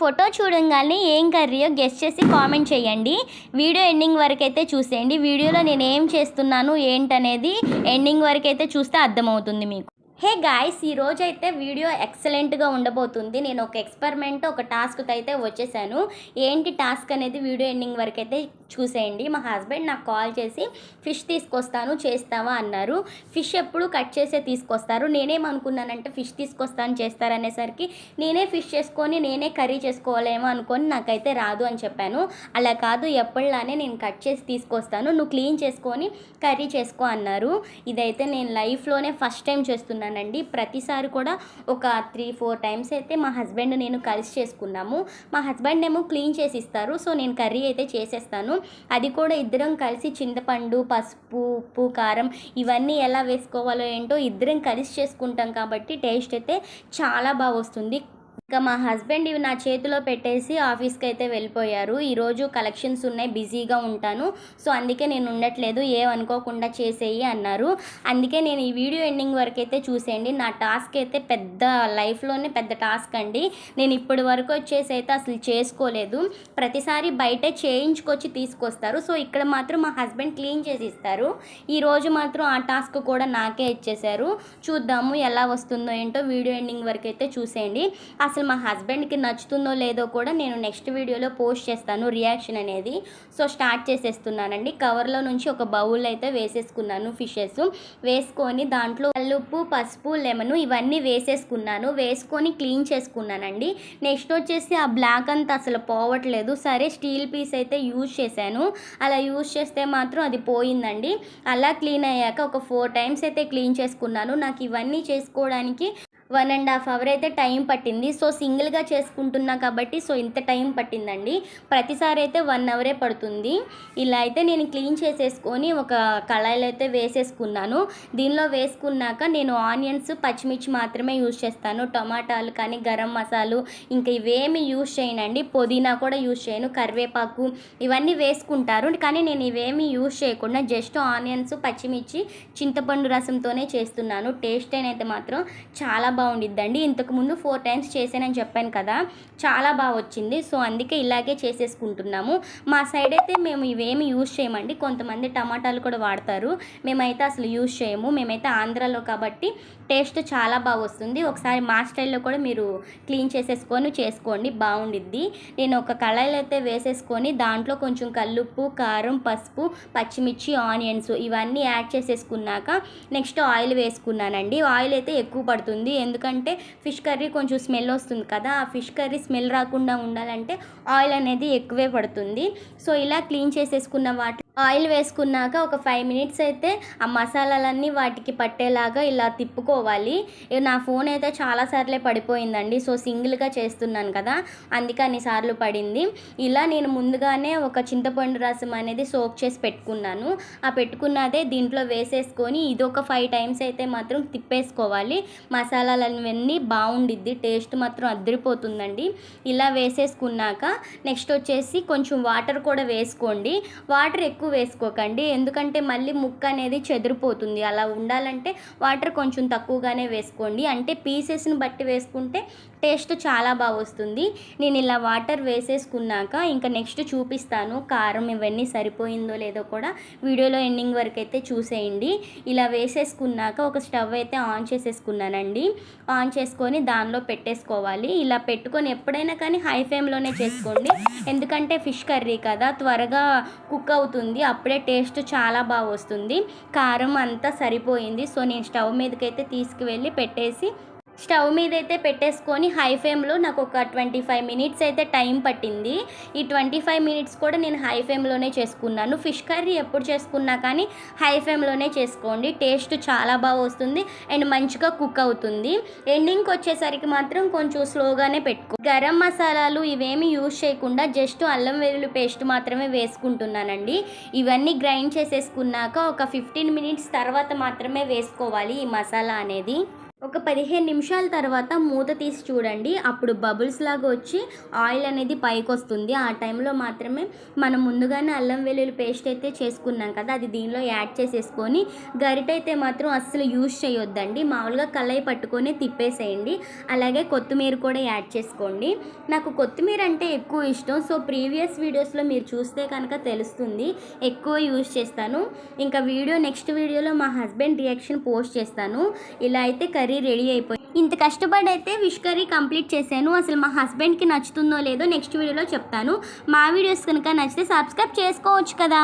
Photo చూడంగానే ఏం కర్రీయో గెస్ట్ చేసి కామెంట్ చేయండి. వీడియో ఎండింగ్ వరకు అయితే చూసేయండి. వీడియోలో నేను ఏం చేస్తున్నాను ఏంటనేది ఎండింగ్ వరకు అయితే చూస్తే అర్థమవుతుంది మీకు. హే గాయస్ ఈ అయితే వీడియో ఎక్సలెంట్గా ఉండబోతుంది. నేను ఒక ఎక్స్పెరిమెంట్ ఒక టాస్క్తో అయితే వచ్చేసాను. ఏంటి టాస్క్ అనేది వీడియో ఎండింగ్ వరకు అయితే చూసేయండి. మా హస్బెండ్ నాకు కాల్ చేసి ఫిష్ తీసుకొస్తాను చేస్తావా? అన్నారు. ఫిష్ ఎప్పుడు కట్ చేసే తీసుకొస్తారు. నేనేమనుకున్నానంటే ఫిష్ తీసుకొస్తాను చేస్తారనేసరికి నేనే ఫిష్ చేసుకొని నేనే కర్రీ చేసుకోవాలేమో అనుకొని నాకైతే రాదు అని చెప్పాను. అలా కాదు ఎప్పటిలానే నేను కట్ చేసి తీసుకొస్తాను. నువ్వు క్లీన్ చేసుకొని కర్రీ చేసుకో అన్నారు. ఇదైతే నేను లైఫ్లోనే ఫస్ట్ టైం చేస్తున్నానండి. ప్రతిసారి కూడా ఒక త్రీ ఫోర్ టైమ్స్ అయితే మా హస్బెండ్ నేను కలిసి చేసుకున్నాము. మా హస్బెండ్ ఏమో క్లీన్ చేసి ఇస్తారు. సో నేను కర్రీ అయితే చేసేస్తాను. అది కూడా ఇద్దరం కలిసి చింతపండు పసుపు ఉప్పు కారం ఇవన్నీ ఎలా వేసుకోవాలో ఏంటో ఇద్దరం కలిసి చేసుకుంటాం కాబట్టి టేస్ట్ అయితే చాలా బాగా వస్తుంది. ఇంకా మా హస్బెండ్ ఇవి నా చేతిలో పెట్టేసి ఆఫీస్కి అయితే వెళ్ళిపోయారు ఈరోజు కలెక్షన్స్ ఉన్నాయి బిజీగా ఉంటాను. సో అందుకే నేను ఉండట్లేదు ఏమనుకోకుండా చేసేయి అన్నారు. అందుకే నేను ఈ వీడియో ఎండింగ్ వరకు అయితే చూసేయండి. నా టాస్క్ అయితే పెద్ద లైఫ్లోనే పెద్ద టాస్క్ అండి. నేను ఇప్పటి వరకు వచ్చేసి అయితే అసలు చేసుకోలేదు. ప్రతిసారి బయటే చేయించుకొచ్చి తీసుకొస్తారు. సో ఇక్కడ మాత్రం మా హస్బెండ్ క్లీన్ చేసి ఇస్తారు ఈరోజు మాత్రం ఆ టాస్క్ కూడా నాకే ఇచ్చేశారు. చూద్దాము ఎలా వస్తుందో ఏంటో వీడియో ఎండింగ్ వరకు అయితే చూసేయండి. అసలు మా హస్బెండ్కి నచ్చుతుందో లేదో కూడా నేను నెక్స్ట్ వీడియోలో పోస్ట్ చేస్తాను రియాక్షన్ అనేది. సో స్టార్ట్ చేసేస్తున్నానండి. కవర్లో నుంచి ఒక బౌల్ అయితే వేసేసుకున్నాను ఫిషెస్. వేసుకొని దాంట్లో కల్లుప్పు పసుపు లెమన్ ఇవన్నీ వేసేసుకున్నాను. వేసుకొని క్లీన్ చేసుకున్నానండి. నెక్స్ట్ వచ్చేసి ఆ బ్లాక్ అంతా అసలు పోవట్లేదు. సరే స్టీల్ పీస్ అయితే యూజ్ చేశాను. అలా యూజ్ చేస్తే మాత్రం అది పోయిందండి. అలా క్లీన్ అయ్యాక ఒక ఫోర్ టైమ్స్ అయితే క్లీన్ చేసుకున్నాను. నాకు ఇవన్నీ చేసుకోవడానికి వన్ అండ్ హాఫ్ అవర్ అయితే టైం పట్టింది. సో సింగిల్గా చేసుకుంటున్నా కాబట్టి సో ఇంత టైం పట్టిందండి. ప్రతిసారి అయితే వన్ అవరే పడుతుంది. ఇలా అయితే నేను క్లీన్ చేసేసుకొని ఒక కళాయిలో అయితే వేసేసుకున్నాను. దీనిలో వేసుకున్నాక నేను ఆనియన్స్ పచ్చిమిర్చి మాత్రమే యూజ్ చేస్తాను. టమాటాలు కానీ గరం మసాలు ఇంకా ఇవేమి యూజ్ చేయనండి. పుదీనా కూడా యూజ్ చేయను. కరివేపాకు ఇవన్నీ వేసుకుంటారు. కానీ నేను ఇవేమి యూజ్ చేయకుండా జస్ట్ ఆనియన్స్ పచ్చిమిర్చి చింతపండు రసంతోనే చేస్తున్నాను. టేస్ట్ అయితే మాత్రం చాలా బాగుండిద్దండి. ఇంతకు ముందు ఫోర్ టైమ్స్ చేశానని చెప్పాను కదా చాలా బాగా వచ్చింది. సో అందుకే ఇలాగే చేసేసుకుంటున్నాము. మా సైడ్ అయితే మేము ఇవేమి యూజ్ చేయమండి. కొంతమంది టమాటాలు కూడా వాడతారు. మేమైతే అసలు యూజ్ చేయము. మేమైతే ఆంధ్రాలో కాబట్టి టేస్ట్ చాలా బాగా వస్తుంది. ఒకసారి మా స్టైల్లో కూడా మీరు క్లీన్ చేసేసుకొని చేసుకోండి. బాగుండిద్ది. నేను ఒక కళాయిలో అయితే వేసేసుకొని దాంట్లో కొంచెం కల్లుప్పు కారం పసుపు పచ్చిమిర్చి ఆనియన్స్ ఇవన్నీ యాడ్ చేసేసుకున్నాక నెక్స్ట్ ఆయిల్ వేసుకున్నానండి. ఆయిల్ అయితే ఎక్కువ పడుతుంది. ఎందుకంటే ఫిష్ కర్రీ కొంచెం స్మెల్ వస్తుంది కదా ఆ ఫిష్ కర్రీ స్మెల్ రాకుండా ఉండాలంటే ఆయిల్ అనేది ఎక్కువే పడుతుంది. సో ఇలా క్లీన్ చేసేసుకున్న వాటి ఆయిల్ వేసుకున్నాక ఒక ఫైవ్ మినిట్స్ అయితే ఆ మసాలాలన్నీ వాటికి పట్టేలాగా ఇలా తిప్పుకోవాలి. నా ఫోన్ అయితే చాలాసార్లే పడిపోయిందండి. సో సింగిల్గా చేస్తున్నాను కదా అందుకే అన్నిసార్లు పడింది. ఇలా నేను ముందుగానే ఒక చింతపండు రసం అనేది సోక్ చేసి పెట్టుకున్నాను. ఆ పెట్టుకున్నదే దీంట్లో వేసేసుకొని ఇది ఒక ఫైవ్ టైమ్స్ అయితే మాత్రం తిప్పేసుకోవాలి. మసాలాలన్నీ బాగుండిద్ది టేస్ట్ మాత్రం అదిరిపోతుందండి ఇలా వేసేసుకున్నాక నెక్స్ట్ వచ్చేసి కొంచెం వాటర్ కూడా వేసుకోండి. వాటర్ ఎక్కువ వేసుకోకండి. ఎందుకంటే మళ్ళీ ముక్క అనేది చెదిరిపోతుంది. అలా ఉండాలంటే వాటర్ కొంచెం తక్కువగానే వేసుకోండి. అంటే పీసెస్ని బట్టి వేసుకుంటే టేస్ట్ చాలా బాగా వస్తుంది. నేను ఇలా వాటర్ వేసేసుకున్నాక ఇంకా నెక్స్ట్ చూపిస్తాను కారం ఇవన్నీ సరిపోయిందో లేదో కూడా వీడియోలో ఎండింగ్ వరకు అయితే చూసేయండి. ఇలా వేసేసుకున్నాక ఒక స్టవ్ అయితే ఆన్ చేసేసుకున్నానండి. ఆన్ చేసుకొని దానిలో పెట్టేసుకోవాలి. ఇలా పెట్టుకొని ఎప్పుడైనా కానీ హై ఫ్లేమ్లోనే చేసుకోండి. ఎందుకంటే ఫిష్ కర్రీ కదా త్వరగా కుక్ అవుతుంది. అప్పుడే టేస్ట్ చాలా బాగా వస్తుంది. కారం అంతా సరిపోయింది. సో నేను స్టవ్ మీదకైతే తీసుకువెళ్ళి పెట్టేసి స్టవ్ మీద అయితే పెట్టేసుకొని హై ఫ్లేమ్లో నాకు ఒక ట్వంటీ ఫైవ్ మినిట్స్ అయితే టైం పట్టింది. ఈ ట్వంటీ ఫైవ్ మినిట్స్ కూడా నేను హై ఫ్లేమ్లోనే చేసుకున్నాను. ఫిష్ కర్రీ ఎప్పుడు చేసుకున్నా కానీ హై ఫ్లేమ్లోనే చేసుకోండి. టేస్ట్ చాలా బాగా వస్తుంది అండ్ మంచిగా కుక్ అవుతుంది. ఎండింగ్కి వచ్చేసరికి మాత్రం కొంచెం స్లోగానే పెట్టుకో. గరం మసాలాలు ఇవేమి యూజ్ చేయకుండా జస్ట్ అల్లం వెల్లుల్లి పేస్ట్ మాత్రమే వేసుకుంటున్నానండి. ఇవన్నీ గ్రైండ్ చేసేసుకున్నాక ఒక ఫిఫ్టీన్ మినిట్స్ తర్వాత మాత్రమే వేసుకోవాలి ఈ మసాలా అనేది. ఒక పదిహేను నిమిషాల తర్వాత మూత తీసి చూడండి. అప్పుడు బబుల్స్ లాగా వచ్చి ఆయిల్ అనేది పైకి వస్తుంది. ఆ టైంలో మాత్రమే మనం ముందుగానే అల్లం వెల్లుల్లి పేస్ట్ అయితే చేసుకున్నాం కదా అది దీనిలో యాడ్ చేసేసుకొని గరిట అయితే మాత్రం అస్సలు యూజ్ చేయొద్దండి. మామూలుగా కళాయి పట్టుకొని తిప్పేసేయండి. అలాగే కొత్తిమీర కూడా యాడ్ చేసుకోండి. నాకు కొత్తిమీర అంటే ఎక్కువ ఇష్టం. సో ప్రీవియస్ వీడియోస్లో మీరు చూస్తే కనుక తెలుస్తుంది. ఎక్కువ యూజ్ చేస్తాను. ఇంకా వీడియో నెక్స్ట్ వీడియోలో మా హస్బెండ్ రియాక్షన్ పోస్ట్ చేస్తాను. ఇలా అయితే కర్రీ రెడీ అయిపోయింది ఇంత కష్టపడి అయితే ఫిష్ కర్రీ కంప్లీట్ చేశాను. అసలు మా హస్బెండ్కి నచ్చుతుందో లేదో నెక్స్ట్ వీడియోలో చెప్తాను. మా వీడియోస్ కనుక నచ్చితే సబ్స్క్రైబ్ చేసుకోవచ్చు కదా.